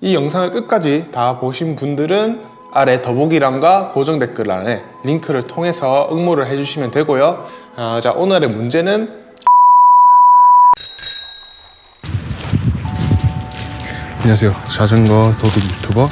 이 영상을 끝까지 다 보신 분들은 아래 더보기란과 고정 댓글란에 링크를 통해서 응모를 해주시면 되고요. 아, 자 오늘의 문제는 안녕하세요. 자전거 도둑 유튜버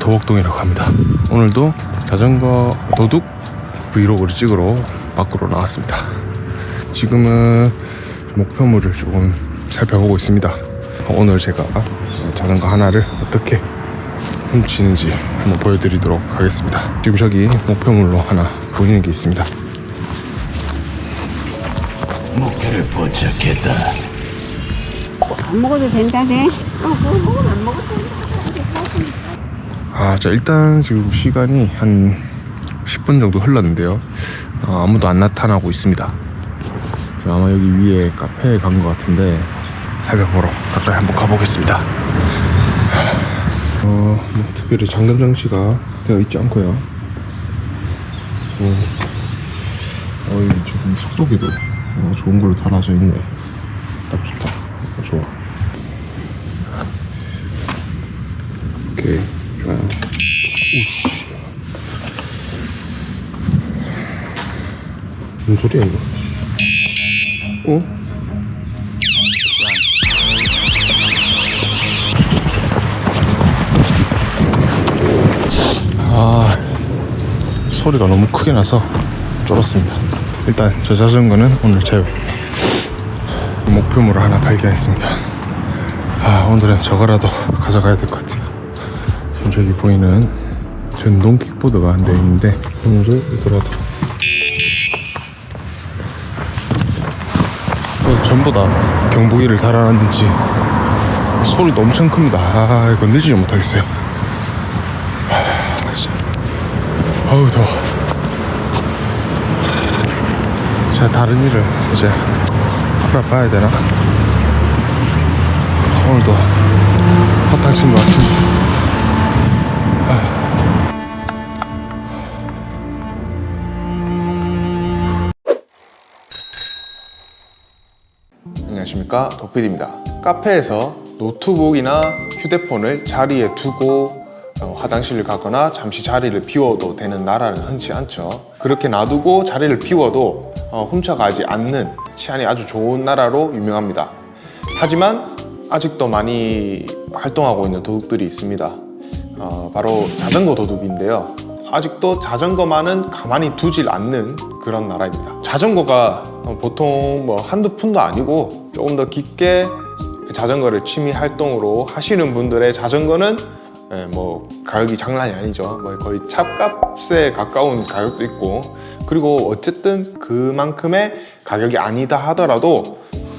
도곡동이라고 합니다. 오늘도 자전거 도둑 브이로그를 찍으러 밖으로 나왔습니다. 지금은 목표물을 조금 살펴보고 있습니다. 오늘 제가 자전거 하나를 어떻게 훔치는지 한번 보여드리도록 하겠습니다. 지금 저기 목표물로 하나 보이는 게 있습니다. 목표를 포착했다. 안 먹어도 된다네. 어, 뭐 먹으면 안 먹어도 된다. 아, 자 일단 지금 시간이 한 10분 정도 흘렀는데요. 어, 아무도 안 나타나고 있습니다. 자, 아마 여기 위에 카페에 간 것 같은데 살펴보러 가까이 한번 가보겠습니다. 어, 뭐 특별히 잠금 장치가 되어 있지 않고요. 어, 어 지금 속도기도 어, 좋은 걸로 달아져 있네. 딱 좋다. 어, 좋아. 오케이, 좋아요. 오씨. 무슨 소리야 이거? 어? 소리가 너무 크게 나서 쫄았습니다. 일단 저 자전거는 오늘 제 목표물을 하나 발견했습니다. 아 오늘은 저거라도 가져가야 될 것 같아요. 지금 저기 보이는 전동 킥보드가 한 대 있는데 오늘은 이거라도 어, 전부 다 경보기를 달아놨는지 소리도 엄청 큽니다. 아 이거 늘지 못하겠어요. 어우 더워. 제가 다른 일을 이제 알아봐야 되나? 오늘도 허탕친 것 같습니다. 안녕하십니까 도피디입니다 카페에서 노트북이나 휴대폰을 자리에 두고 어, 화장실을 가거나 잠시 자리를 비워도 되는 나라는 흔치 않죠. 그렇게 놔두고 자리를 비워도 어, 훔쳐가지 않는 치안이 아주 좋은 나라로 유명합니다. 하지만 아직도 많이 활동하고 있는 도둑들이 있습니다. 어, 바로 자전거 도둑인데요. 아직도 자전거만은 가만히 두질 않는 그런 나라입니다. 자전거가 어, 보통 뭐 한두 푼도 아니고 조금 더 깊게 자전거를 취미 활동으로 하시는 분들의 자전거는 예, 뭐 가격이 장난이 아니죠. 뭐 거의 찹값에 가까운 가격도 있고 그리고 어쨌든 그만큼의 가격이 아니다 하더라도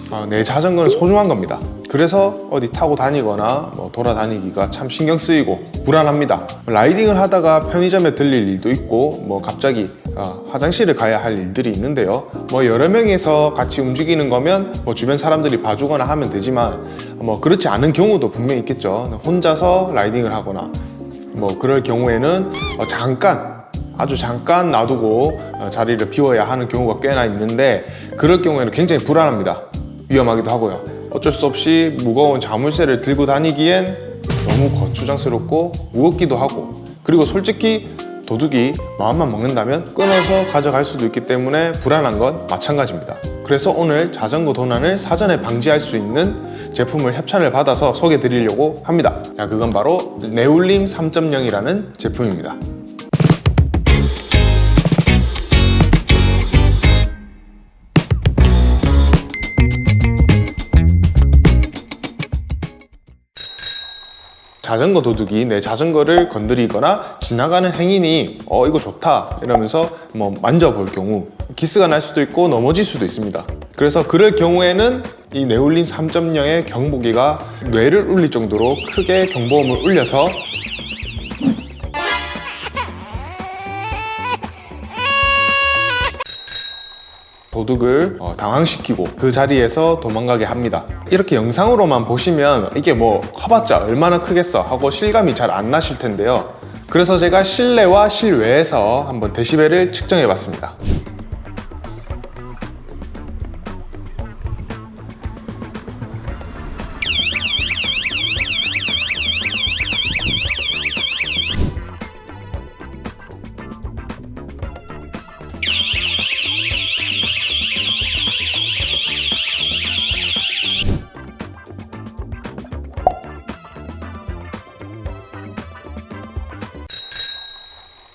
어, 내 자전거는 소중한 겁니다. 그래서 어디 타고 다니거나 뭐 돌아다니기가 참 신경 쓰이고 불안합니다. 라이딩을 하다가 편의점에 들릴 일도 있고 뭐 갑자기 어, 화장실을 가야 할 일들이 있는데요. 뭐 여러 명이서 같이 움직이는 거면 뭐 주변 사람들이 봐주거나 하면 되지만 뭐 그렇지 않은 경우도 분명히 있겠죠. 혼자서 라이딩을 하거나 뭐 그럴 경우에는 어, 잠깐 아주 잠깐 놔두고 어, 자리를 비워야 하는 경우가 꽤나 있는데 그럴 경우에는 굉장히 불안합니다. 위험하기도 하고요. 어쩔 수 없이 무거운 자물쇠를 들고 다니기엔 너무 거추장스럽고 무겁기도 하고 그리고 솔직히 도둑이 마음만 먹는다면 끊어서 가져갈 수도 있기 때문에 불안한 건 마찬가지입니다. 그래서 오늘 자전거 도난을 사전에 방지할 수 있는 제품을 협찬을 받아서 소개해 드리려고 합니다. 자, 그건 바로 네울림 3.0이라는 제품입니다. 자전거 도둑이 내 자전거를 건드리거나 지나가는 행인이 어 이거 좋다 이러면서 뭐 만져볼 경우 기스가 날 수도 있고 넘어질 수도 있습니다. 그래서 그럴 경우에는 이 네올림 3.0의 경보기가 뇌를 울릴 정도로 크게 경보음을 울려서 도둑을 어, 당황시키고 그 자리에서 도망가게 합니다. 이렇게 영상으로만 보시면 이게 뭐 커봤자 얼마나 크겠어 하고 실감이 잘 안 나실 텐데요. 그래서 제가 실내와 실외에서 한번 데시벨을 측정해 봤습니다.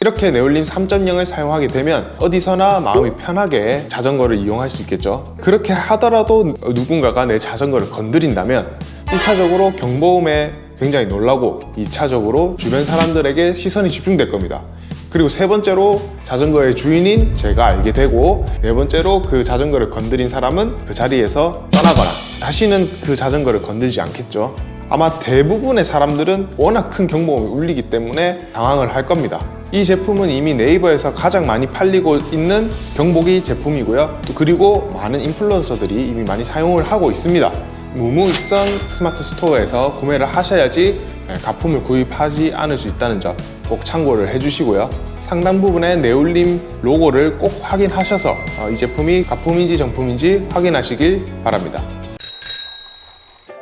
이렇게 네올림 3.0을 사용하게 되면 어디서나 마음이 편하게 자전거를 이용할 수 있겠죠. 그렇게 하더라도 누군가가 내 자전거를 건드린다면 1차적으로 경보음에 굉장히 놀라고 2차적으로 주변 사람들에게 시선이 집중될 겁니다. 그리고 세 번째로 자전거의 주인인 제가 알게 되고 네 번째로 그 자전거를 건드린 사람은 그 자리에서 떠나거나 다시는 그 자전거를 건들지 않겠죠. 아마 대부분의 사람들은 워낙 큰 경보음이 울리기 때문에 당황을 할 겁니다. 이 제품은 이미 네이버에서 가장 많이 팔리고 있는 경보기 제품이고요. 또 그리고 많은 인플루언서들이 이미 많이 사용을 하고 있습니다. 무무일선 스마트 스토어에서 구매를 하셔야지 네, 가품을 구입하지 않을 수 있다는 점 꼭 참고를 해주시고요. 상단 부분에 네올림 로고를 꼭 확인하셔서 어, 이 제품이 가품인지 정품인지 확인하시길 바랍니다.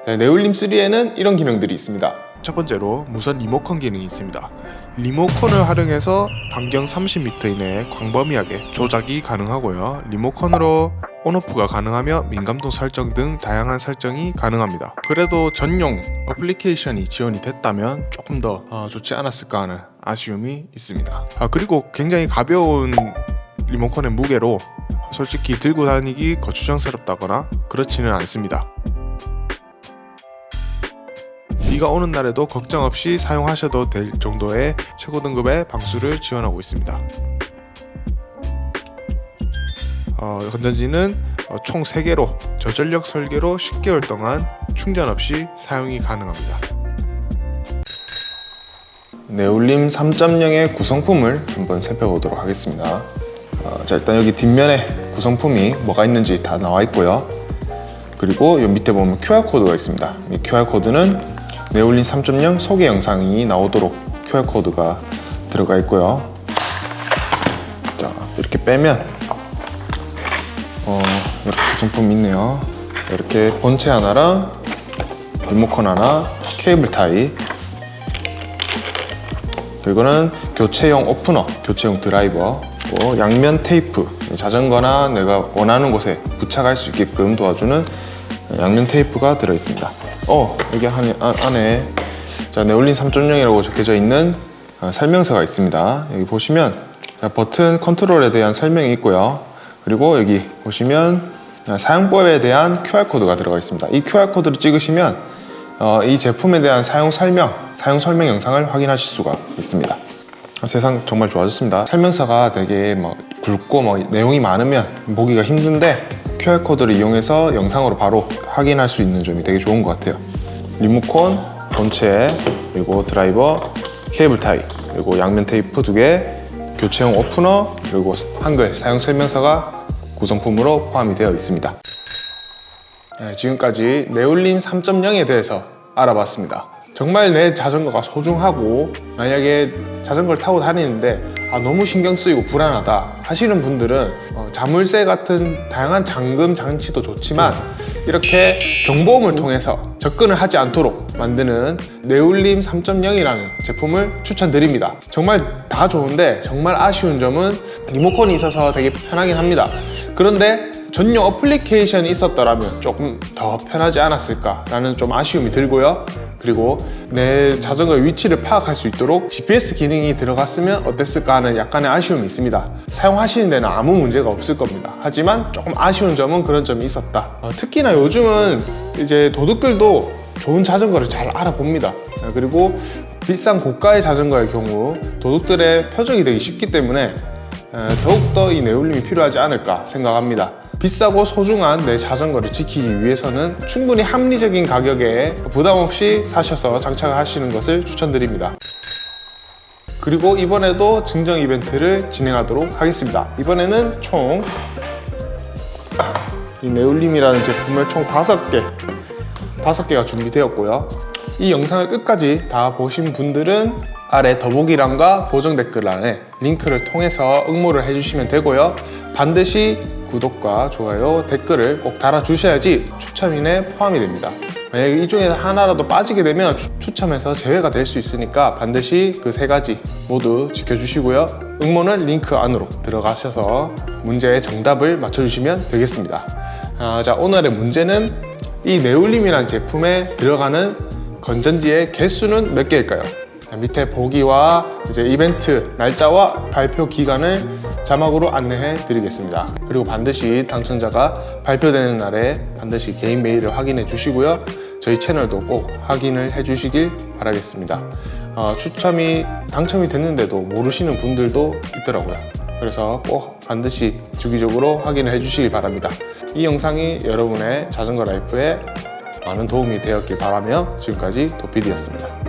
네, 네올림 3에는 이런 기능들이 있습니다. 첫 번째로 무선 리모컨 기능이 있습니다. 리모컨을 활용해서 반경 30m 이내에 광범위하게 조작이 가능하고요. 리모컨으로 온오프가 가능하며 민감도 설정 등 다양한 설정이 가능합니다. 그래도 전용 어플리케이션이 지원이 됐다면 조금 더 어, 좋지 않았을까 하는 아쉬움이 있습니다. 아, 그리고 굉장히 가벼운 리모컨의 무게로 솔직히 들고 다니기 거추장스럽다거나 그렇지는 않습니다. 비가 오는 날에도 걱정 없이 사용하셔도 될 정도의 최고 등급의 방수를 지원하고 있습니다. 어, 건전지는 어, 총 3개로 저전력 설계로 10개월 동안 충전 없이 사용이 가능합니다. 네올림 3.0의 구성품을 한번 살펴보도록 하겠습니다. 어, 자 일단 여기 뒷면에 구성품이 뭐가 있는지 다 나와 있고요. 그리고 이 밑에 보면 QR 코드가 있습니다. 이 QR 코드는 네올린 3.0 소개 영상이 나오도록 QR 코드가 들어가 있고요. 자 이렇게 빼면 어, 이렇게 구성품이 있네요. 이렇게 본체 하나랑 리모컨 하나, 케이블 타이. 그리고는 교체용 오프너, 교체용 드라이버, 또 양면 테이프, 자전거나 내가 원하는 곳에 부착할 수 있게끔 도와주는 양면 테이프가 들어 있습니다. 어, 여기 한, 안- 안에 자, 네올린 3.0이라고 적혀져 있는 어, 설명서가 있습니다. 여기 보시면 자, 버튼 컨트롤에 대한 설명이 있고요. 그리고 여기 보시면 어, 사용법에 대한 QR코드가 들어가 있습니다. 이 QR코드를 찍으시면 어, 이 제품에 대한 사용 설명, 사용 설명 영상을 확인하실 수가 있습니다. 어, 세상 정말 좋아졌습니다. 설명서가 되게 뭐 굵고 뭐 내용이 많으면 보기가 힘든데 QR 코드를 이용해서 영상으로 바로 확인할 수 있는 점이 되게 좋은 것 같아요. 리모컨, 본체, 그리고 드라이버, 케이블 타이, 그리고 양면 테이프 두 개, 교체용 오프너, 그리고 한글 사용 설명서가 구성품으로 포함이 되어 있습니다. 네, 지금까지 네올림 3.0에 대해서 알아봤습니다. 정말 내 자전거가 소중하고 만약에 자전거를 타고 다니는데 아, 너무 신경 쓰이고 불안하다 하시는 분들은 어, 자물쇠 같은 다양한 잠금 장치도 좋지만 이렇게 경보음을 통해서 접근을 하지 않도록 만드는 네올림 3.0이라는 제품을 추천드립니다. 정말 다 좋은데 정말 아쉬운 점은 리모컨이 있어서 되게 편하긴 합니다. 그런데 전용 어플리케이션이 있었더라면 조금 더 편하지 않았을까라는 좀 아쉬움이 들고요. 그리고 내 자전거의 위치를 파악할 수 있도록 GPS 기능이 들어갔으면 어땠을까 하는 약간의 아쉬움이 있습니다. 사용하시는 데는 아무 문제가 없을 겁니다. 하지만 조금 아쉬운 점은 그런 점이 있었다. 어, 특히나 요즘은 이제 도둑들도 좋은 자전거를 잘 알아봅니다. 어, 그리고 비싼 고가의 자전거의 경우 도둑들의 표적이 되기 쉽기 때문에 에, 더욱더 이 네올림이 필요하지 않을까 생각합니다. 비싸고 소중한 내 자전거를 지키기 위해서는 충분히 합리적인 가격에 부담 없이 사셔서 장착하시는 것을 추천드립니다. 그리고 이번에도 증정 이벤트를 진행하도록 하겠습니다. 이번에는 총 이 네올림이라는 제품을 총 다섯 개 다섯 개가 준비되었고요. 이 영상을 끝까지 다 보신 분들은 아래 더보기란과 고정 댓글란에 링크를 통해서 응모를 해주시면 되고요. 반드시 구독과 좋아요, 댓글을 꼭 달아주셔야지 추첨인에 포함이 됩니다. 만약에 이 중에서 하나라도 빠지게 되면 추- 추첨에서 제외가 될 수 있으니까 반드시 그 세 가지 모두 지켜주시고요. 응모는 링크 안으로 들어가셔서 문제의 정답을 맞춰주시면 되겠습니다. 아, 자, 오늘의 문제는 이 네올림이라는 제품에 들어가는 건전지의 개수는 몇 개일까요? 밑에 보기와 이제 이벤트 날짜와 발표 기간을 자막으로 안내해 드리겠습니다. 그리고 반드시 당첨자가 발표되는 날에 반드시 개인 메일을 확인해 주시고요. 저희 채널도 꼭 확인을 해 주시길 바라겠습니다. 어, 추첨이 당첨이 됐는데도 모르시는 분들도 있더라고요. 그래서 꼭 반드시 주기적으로 확인을 해 주시길 바랍니다. 이 영상이 여러분의 자전거 라이프에 많은 도움이 되었길 바라며 지금까지 도피디였습니다.